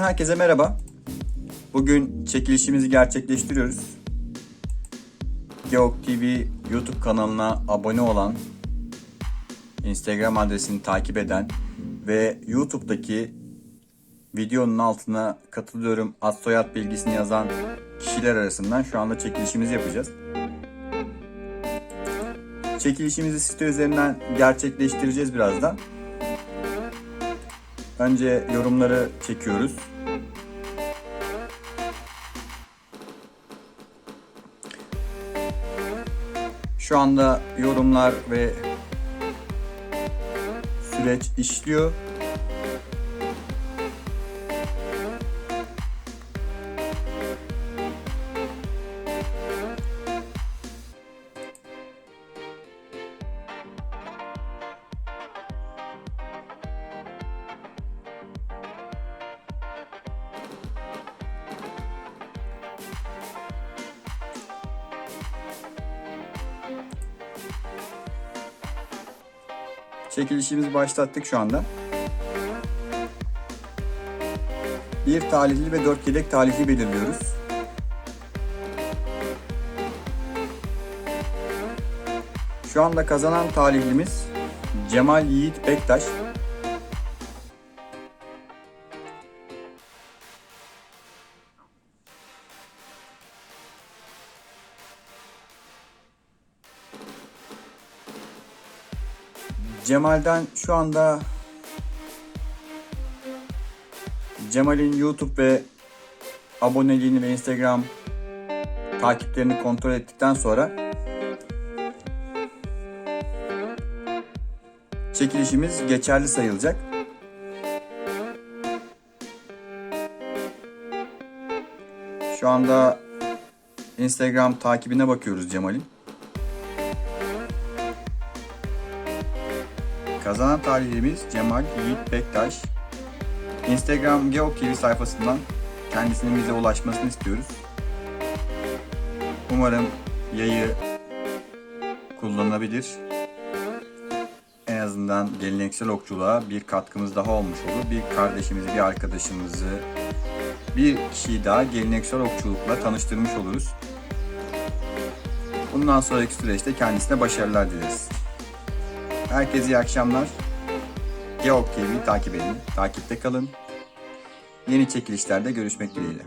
herkese merhaba. Bugün çekilişimizi gerçekleştiriyoruz. Geok TV YouTube kanalına abone olan, Instagram adresini takip eden ve YouTube'daki videonun altına katılıyorum ad soyad bilgisini yazan kişiler arasından şu anda çekilişimizi yapacağız. Çekilişimizi site üzerinden gerçekleştireceğiz birazdan. Önce yorumları çekiyoruz. Şu anda yorumlar ve süreç işliyor. Çekilişimizi başlattık şu anda. Bir talihli ve dört yedek talihli belirliyoruz. Şu anda kazanan talihlimiz Cemal Yiğit Bektaş. Cemal'den şu anda Cemal'in YouTube ve aboneliğini ve Instagram takiplerini kontrol ettikten sonra çekilişimiz geçerli sayılacak. Şu anda Instagram takibine bakıyoruz Cemal'in. Kazanan talihlimiz Cemal Yiğit Bektaş. Instagram Geok TV sayfasından kendisinin bize ulaşmasını istiyoruz. Umarım yayı kullanılabilir. En azından geleneksel okçuluğa bir katkımız daha olmuş olur. Bir kardeşimizi, bir arkadaşımızı, bir kişiyi daha geleneksel okçulukla tanıştırmış oluruz. Bundan sonraki süreçte kendisine başarılar dileriz. Herkese iyi akşamlar. Geok TV'yi takip edin. Takipte kalın. Yeni çekilişlerde görüşmek dileğiyle.